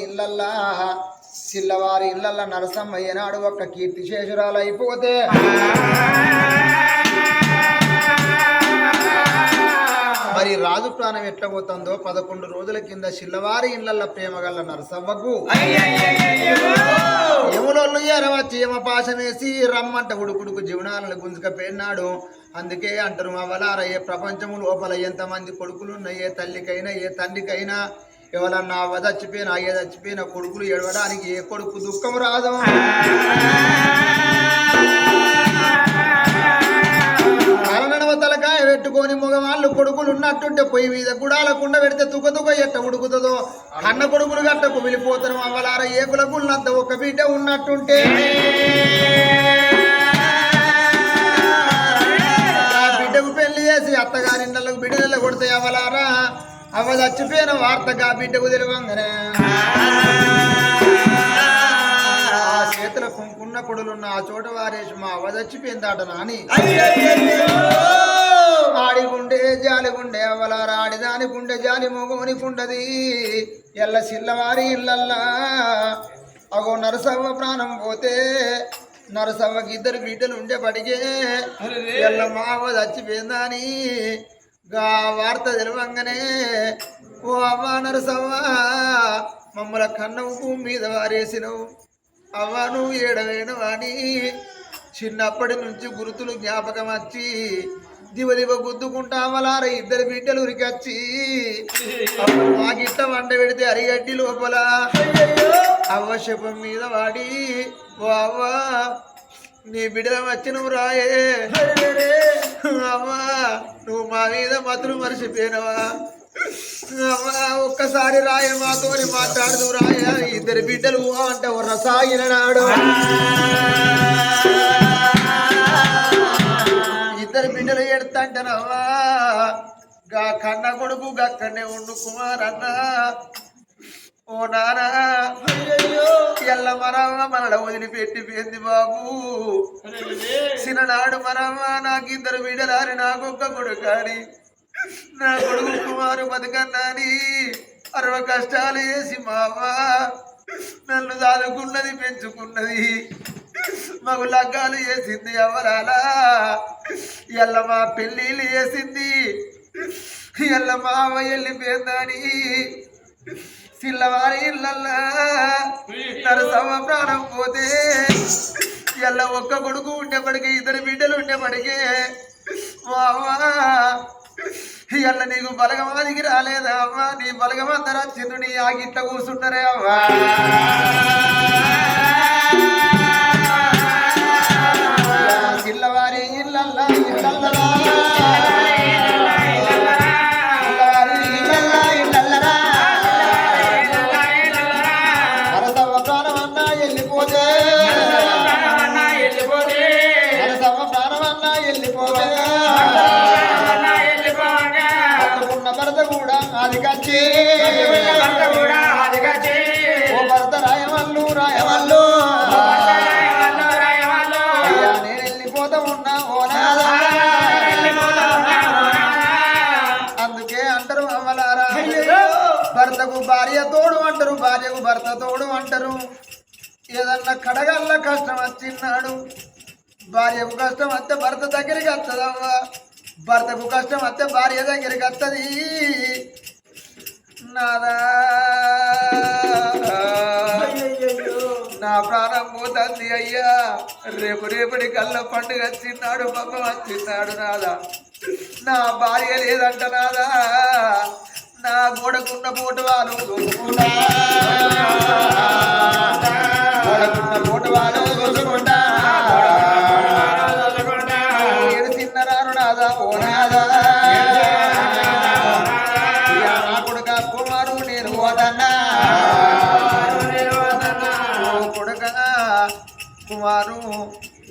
ఇళ్ళల్లా చిల్లవారి ఇళ్ళల్లా నరసమ్మ ఏనాడు ఒక్క కీర్తిశేషురాలు అయిపోతే మరి రాజు ప్రాణం ఎట్లా పోతుందో పదకొండు రోజుల కింద చిల్లవారి ఇళ్ళల్ల ప్రేమ గల్ల నరసవ్వకు యములోళ్ళు ఎరవచ్చి యమ పాశం వేసి రమ్మంట ఉడుకుడుకు జీవనాలను గుంజుక పేర్నాడు అందుకే అంటారు మా వలారయ్యే ప్రపంచము లోపల ఎంతమంది కొడుకులున్నాయే ఏ తల్లికైనా ఏ తండ్రికైనా. ఎవరన్నా అవ్వ చచ్చిపోయిన అయ్య చచ్చిపోయిన కొడుకులు ఏడవడానికి ఏ కొడుకు దుఃఖం రాదు. తలకాయ పెట్టుకొని మగవాళ్ళు కొడుకులు ఉన్నట్టుంటే పొయ్యి మీద గుడాల కుండ పెడితే తుక తుక ఎట్ట ఉడుకుతుందో? అన్న కొడుకులు గట్ట కుమిలిపోతారు అవ్వలార? ఏకుల గుళ్ళంత ఒక బీట ఉన్నట్టుంటే. అవ్వ చచ్చిపోయిన వార్తగా బిడ్డకు తెలివంగనే ఆ చేతుల కుంకున్న కొడులున్న ఆ చోట వారేసి మా అవ చచ్చిపోయిందాట నాని. ఆడి గుండె జాలి గుండె అవలారా ఆడిదాని గుండె జాలి మొగోని కుండది ఎల్ల సిల్లవారి ఇళ్ళల్లా అగో నరసవ్వ ప్రాణం పోతే నరసవ్వకి ఇద్దరు బిడ్డలు ఉండే పడిగే ఎల్ల మావ చచ్చిపోయిందని గా వార్త తెలవంగానే ఓ అవ్వ నరసవ్వా మమ్మల కన్నవు భూమి మీద వారేసినవు. అవ్వా నువ్వు ఏడవేను అని చిన్నప్పటి నుంచి గురుతులు జ్ఞాపకం వచ్చి దివ దివ గుద్దుకుంటా అవలార ఇద్దరు బిడ్డలు ఉరికొచ్చి అప్పుడు మా గిట్ట వంట పెడితే అరిగడ్డి లోపల అవ్వ శపం మీద వాడి ఓ అవ్వ నీ బిడ్డల వచ్చి నువ్వు రాయే. అవ్వ నువ్వు మా మీద మతులు మరిచిపోయినవా అవ్వ ఒక్కసారి రాయ మాతోని మాట్లాడుతూ రాయ. ఇద్దరు బిడ్డలు అంటే ఓ రసాయినాడు ఇద్దరు బిడ్డలు ఎడతంటనవ్వా గా కన్న కొడుకు గక్కనే ఉండు కుమారన్న. ఓ నానా. ఎల్ల మరమ్మ మనల వదిలిపెట్టి పోయింది బాబు. చిన్ననాడు మరమ్మ నాకు ఇద్దరు బిడ్డలారి నాకొక్క కొడుకు కానీ నా కొడుకు కుమారు బతుకన్నాని. అరవ కష్టాలు వేసి మావ నన్ను దాదుకున్నది పెంచుకున్నది. మగు లగ్గాలు వేసింది ఎవరాలా ఎల్ల మా పెళ్ళిళ్ళు వేసింది. ఎల్ల మావ వెళ్ళిపోయిందని. పిల్లవారి ఇళ్ళల్లా నరసమ్మ ప్రాణం పోతే ఎల్ల ఒక్క కొడుకు ఉండేపడికి ఇద్దరు బిడ్డలు ఉండేపడికే మావా ఎల్ల నీకు బలగమాదికి రాలేదా అమ్మా నీ బలగమందరా చిన్ను నీ ఆగిట్ల కూర్చున్నారే అమ్మా కూడా ఓ భర్త రాయమల్లు రాయమల్లు అయ్యా నేను వెళ్ళిపోతా ఉన్నా ఓ నాదా అందుకే అంటారు అమ్మలారా భర్తకు భార్య తోడు అంటారు భార్యకు భర్త తోడు అంటారు. ఏదన్నా కడగల్ల కష్టం వచ్చిన్నాడు. భార్యకు కష్టం వస్తే భర్త దగ్గరికి వస్తుందవ్వా. భర్తకు కష్టం వస్తే భార్య దగ్గరికి వస్తుంది. నాదా నా ప్రాణం పోతుంది అయ్యా. రేపు రేపటి కళ్ళ పండుగ వచ్చిన్నాడు పక్క వచ్చిన్నాడు నాదా. నా భార్య లేదంట నాదా. నా గోడకున్న పోటు వాళ్ళు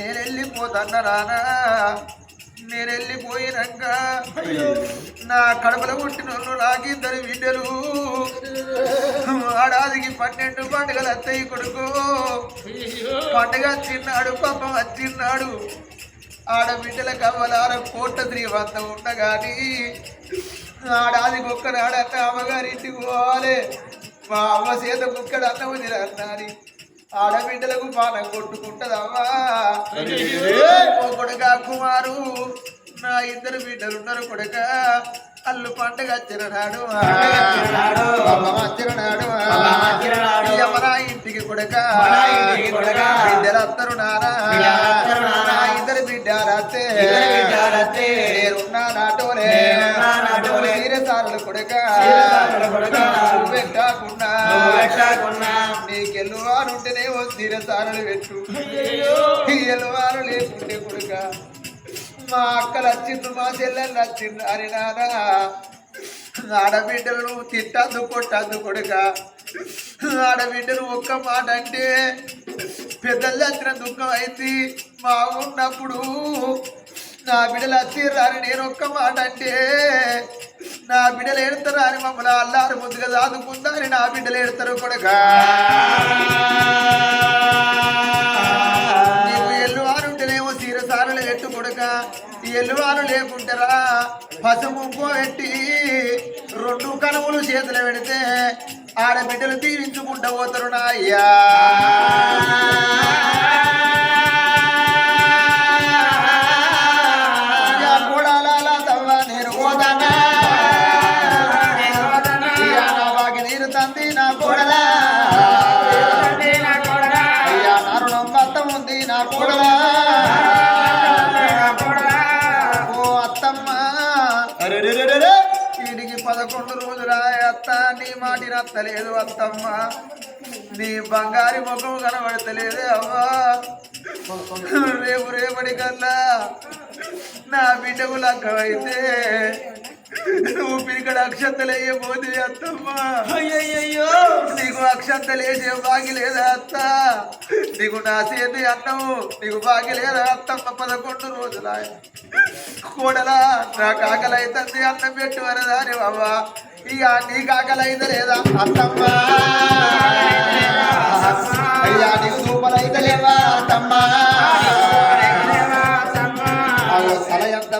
నేను వెళ్ళిపోతన్న రానా నేను వెళ్ళిపోయినాక నా కడపలో పుట్టినోళ్ళు నాకు ఇద్దరు బిడ్డలు. ఆడాదికి పన్నెండు పండుగలు అత్తయ్య కొడుకు. పండుగ వచ్చిన్నాడు పాప వచ్చిన్నాడు ఆడబిడ్డల కవ్వలార కోట శ్రీవంత ఉండగాని ఆడాది ఒక్కనాడట అమ్మగారింటికి పోవాలి. మా అమ్మ చేత కుక్కడు అన్నం తిరగన్నాని ఆడబిడ్డలకు పానం కొట్టుకుంటదమ్మా. కొడుక కుమారు నా ఇద్దరు బిడ్డలు ఉన్నారు కొడుక. అల్లు పండుగ వచ్చిన నాడు పబ్బం వచ్చిన నాడు యమనా ఇంటికి కొడుక. బిడ్డలందరూ నానా. ఇద్దరు బిడ్డారత్తే నేనున్నా నాటోలే తీరసారులు కొడుక పెట్టకుండా ఉంటేనే ఓ తీరసారులు పెట్టు. ఎల్లువారు లేకుంటే కొడుక. మా అక్కలు వచ్చిండ్రు మా చెల్లెలు వచ్చిండ్రు. అని నాన్న ఆడబిడ్డలను తిట్టద్దు కొట్టద్దు కొడుక. ఆడబిడ్డలు ఒక్క మాట అంటే పెద్దలు చచ్చిన దుఃఖం అయింది. మా ఉన్నప్పుడు నా బిడ్డలు వచ్చిర్రు నేను ఒక్క మాట అంటే నా బిడ్డలు ఏడుతారు అని మమ్మల్ని అల్లారు ముందుగా దాదుకుందా అని నా బిడ్డలు ఎడతారు కొడుక. నీవు ఎల్లువారు ఉంటేనేమో తీరసారులు పెట్టు కొడుక. ఎల్లువారు లేకుంటారా పసుపు పెట్టి రెండు కనువులు చేతులు పెడితే ఆడబిడ్డలు తీరించుకుంటూ పోతారు నా వీడికి పదకొండు రోజుల అత్త నీ మాటి రత్తలేదు అత్తమ్మ. నీ బంగారి ముఖం కనబడతలేదే అవ్వా. రేపు రేపటి కల్లా నా బిడ్డకు లక్కమైతే నువ్వు పిరికడ అక్షంతలు వేయబోతే అత్తమ్మ. అయ్యయ్యో నీకు అక్షంతలు వేసే బాగి లేదా అత్త? నీకు నా చేతి అన్నము నీకు బాగి లేదా అత్తమ్మ? పదకొండు రోజుల? కూడలా నా కాకలు అవుతుంది అన్నం పెట్టు అనదాని బాబా ఇక నీ కాకలు అయితే లేదా అత్తమ్మ? అయ్యా నీకు దూపలు అయితే లేవా అత్తమ్మ?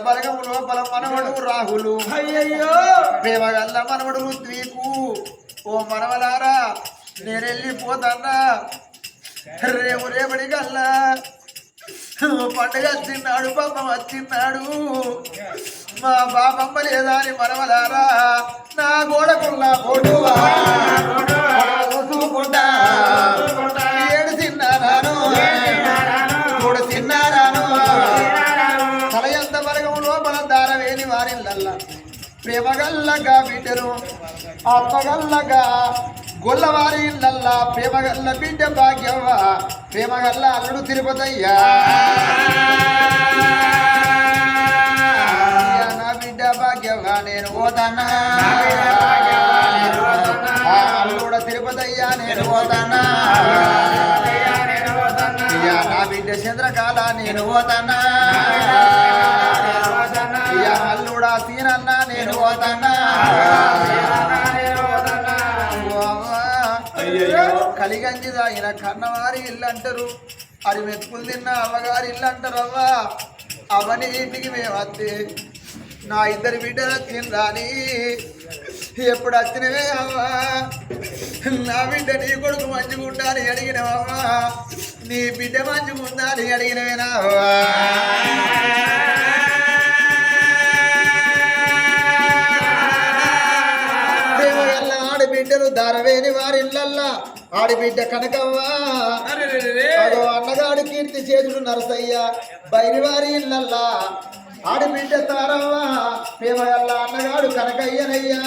తల ఎంత బలగం లోపల మనవడు రాహులు. అయ్యయ్యో! ప్రేమ గల్ల మనవడు ఋత్వీకు ఓ మనవలారా నేను వెళ్ళిపోతానా రేపు రేపటి గల్లా పండుగ వచ్చిన్నాడు పాపం వచ్చిన్నాడు మా బాపమ్మ లేదా అని మనవలారా నా గోడకున్న కొడువా చూసుకుంటా ప్రేమగల్లగా బిడ్డరు అప్పగల్లగా గొల్లవారి ఇళ్ళల్లా ప్రేమగల్ల బిడ్డ భాగ్యవ్వ. ప్రేమగల్ల అల్లుడు తిరుపతయ్యా. నా బిడ్డ భాగ్యవ్వ నేను పోతానా? అల్లుడ తిరుపతయ్యా నేను పోతానా? నా బిడ్డ చంద్రకాల నేను పోతానా? సీనన్న నేను పోతానా? ఓ అవ్వా. కలిగంజి తాగిన కన్నవారి ఇల్లు అంటారు అది మెతుకులు తిన్న అవ్వగారి ఇల్లు అంటారు అవ్వా. అవని ఇంటికి మేము వస్తే నా ఇద్దరు బిడ్డలు వచ్చిందని ఎప్పుడు వచ్చినవే అవ్వా? నా బిడ్డ నీ కొడుకు మంచిగుండా అని అడిగినవమ్మా నీ బిడ్డ మంచిగుందా అని అడిగినవేనా? అవ్వా ఆడబిడ్డలు దారవేని వారిల్లల్లా ఆడబిడ్డ కనకవ్వా. అదో అన్నగాడు కీర్తి చేతుడు నరసయ్య. బయలు వారి ఇల్లల్లా ఆడబిడ్డ తారవ్వా. ప్రేమగల్ల అన్నగాడు కనకయ్యనయ్యా.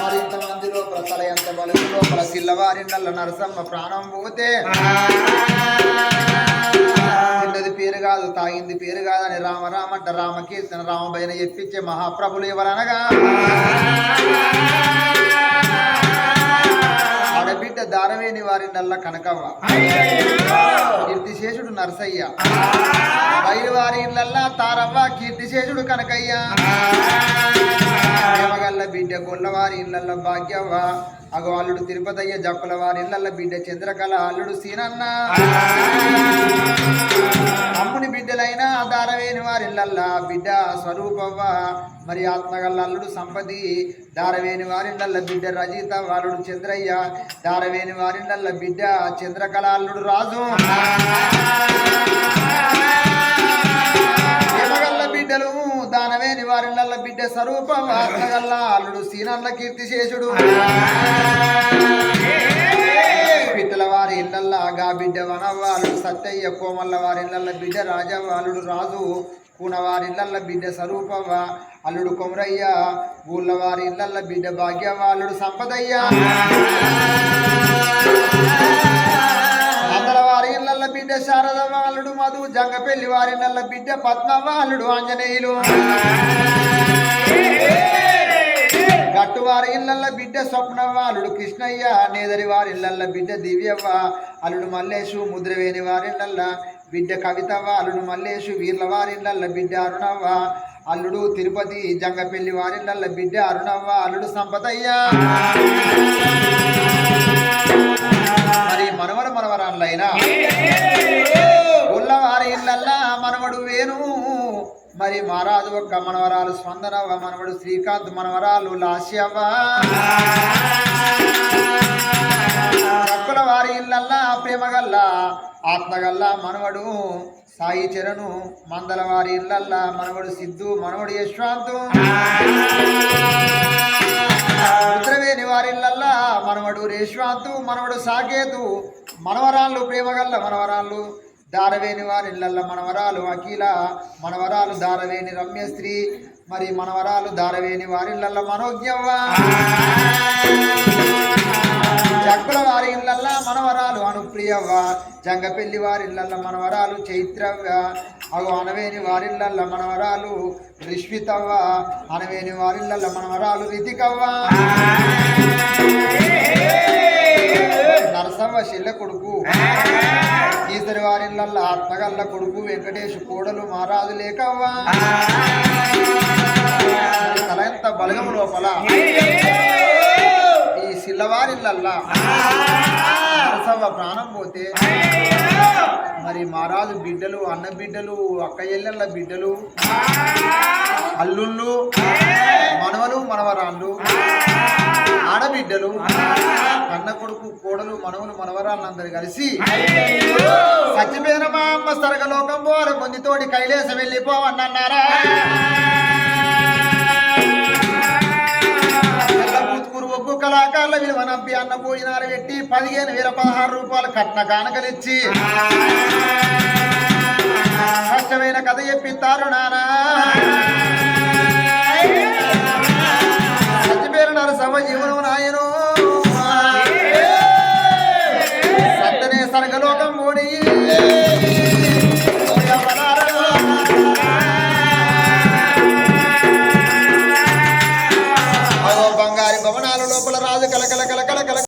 మరి ఇంతమంది లోపల తల ఎంత బలుగు లోపల సిల్లవారి నల్ల నరసమ్మ ప్రాణం పోతే. కాదు తాగింది పేరు కాదని రామ రామంట రామ కీర్తన రామ ఎప్పించే మహాప్రభులు ఎవరనగా? ఆడబిడ్డ దారవేని వారి నల్ల కనకవ్వ. కీర్తిశేషుడు నరసయ్య. బయలువారి ఇళ్ళల్లా తారవ్వ కీర్తిశేషుడు కనకయ్య. ప్రేమగల్ల బిడ్డ గొల్ల వారి ఇళ్ళల్ల భాగ్యవ్వ. అగో అల్లుడు తిరుపతయ్య జప్పుల వారి ఇళ్ళల్ల బిడ్డ చంద్రకళ అల్లుడు సీనన్న. అమ్ముని బిడ్డలైన దారవేని వారి ఇళ్ళల్ల బిడ్డ స్వరూపవ్వ. మరి ఆత్మగల్ల అల్లుడు సంపది దారవేని వారిళ్ళల్ల బిడ్డ రజిత వారుడు చంద్రయ్య. దారవేని వారిళ్ళల్ల బిడ్డ చంద్రకళ అల్లుడు రాజు. బిడ్డలు దానవేని వారిళ్ళల్ల బిడ్డ స్వరూపం. ఆత్మగల్ల అల్లుడు సీనల్ల కీర్తిశేషుడు. పిట్టల వారి ఇళ్ళల్లా గా బిడ్డ వనవాళ్ళు సత్తయ్య కోమల్ల వారి ఇళ్ళల్ల బిడ్డ రాజవాలుడు రాజు. కూనవారి ఇళ్ళల్ల బిడ్డ స్వరూపవ్వ. అల్లుడు కొమరయ్య. ఊళ్ళ వారి ఇళ్ళల్ల బిడ్డ భాగ్యవాలుడు సంపదయ్య. వారి బిడ్డ శారదవ్వ అల్లుడు మధు జంగపెళ్ళి వారి నల్ల బిడ్డ పద్మవ్వ అల్లుడు ఆంజనేయులు గట్టువారి ఇళ్ళల్ల బిడ్డ స్వప్నవ్వ అల్లుడు కృష్ణయ్య నేదరి వారి ఇళ్ళల్ల బిడ్డ దివ్యవ్వ అల్లుడు మల్లేషు ముద్రవేణి వారి ఇళ్ళల్ల బిడ్డ కవితవ్వ అల్లుడు మల్లేషు వీర్ల వారి ఇళ్ళల్ల బిడ్డ అరుణవ్వ అల్లుడు తిరుపతి జంగపెల్లి వారి ఇళ్ళల్ల బిడ్డ అరుణవ్వ అల్లుడు సంపదయ్య మరి మనవర మనవరాళ్ళైనా మనవడు మరి మహారాజు ఒక్క మనవరాలు స్పందనవ్వ మనవడు శ్రీకాంత్ మనవరాలు లాస్యవ్వ. చక్కుల వారి ఇళ్ళల్లా ప్రేమగల్లా ఆత్మగల్లా మనవడు సాయి చరణు. మందల వారి ఇళ్ళల్లా మనవడు సిద్ధు మనవడు యశ్వాంతు. రుద్రవేణి వారి ఇళ్ళల్లా మనవడు రేష్వాంతు మనవడు సాకేతు. మనవరాళ్ళు ప్రేమగల్ల మనవరాళ్ళు. దారవేణి వారి ఇళ్ళల్ల మనవరాలు అఖిల మనవరాలు దారవేణి రమ్యశ్రీ మరి మనవరాలు దారవేణి వారి ఇళ్ళల్ల మనోజ్ఞవ్వ. జక్కుల వారి ఇళ్ళల్ల మనవరాలు అనుప్రియవ్వ. జంగపెల్లి వారి ఇళ్ళల్ల మనవరాలు చైత్రవ్వ. అగు అనవేని వారిళ్ళల్ల మనవరాలు రిష్వితవ్వ. అనవేని వారిళ్ళల్ల మనవరాలు రితికవ్వ. నరసవ్వ శిల్ల కొడుకు. ఈశ్వరి వారిల్ల ఆత్మగల్ల కొడుకు వెంకటేష్ కోడలు మారాదు లేకవ్వా? తల ఎంత బలగం లోపల? ఈ శిల్లవారిళ్ళల్లా నరసవ్వ ప్రాణం పోతే మరి మారాజు బిడ్డలు అన్న బిడ్డలు అక్క ఎల్లెళ్ళ బిడ్డలు అల్లుళ్ళు మనవలు మనవరాళ్ళు ఆడబిడ్డలు కన్న కొడుకు కోడలు మనవలు మనవరాళ్ళందరూ కలిసి సత్యమైన మా అమ్మ సరగలోకం పోర పొందితోటి కైలేసం వెళ్ళిపోవన్నారా ఒగ్గు కళాకారుల విలువ నంపి అన్న భోజనాలు పెట్టి పదిహేను వేల పదహారు రూపాయలు కట్న కానకలిచ్చి కష్టమైన కథ చెప్పిస్తారు నానా.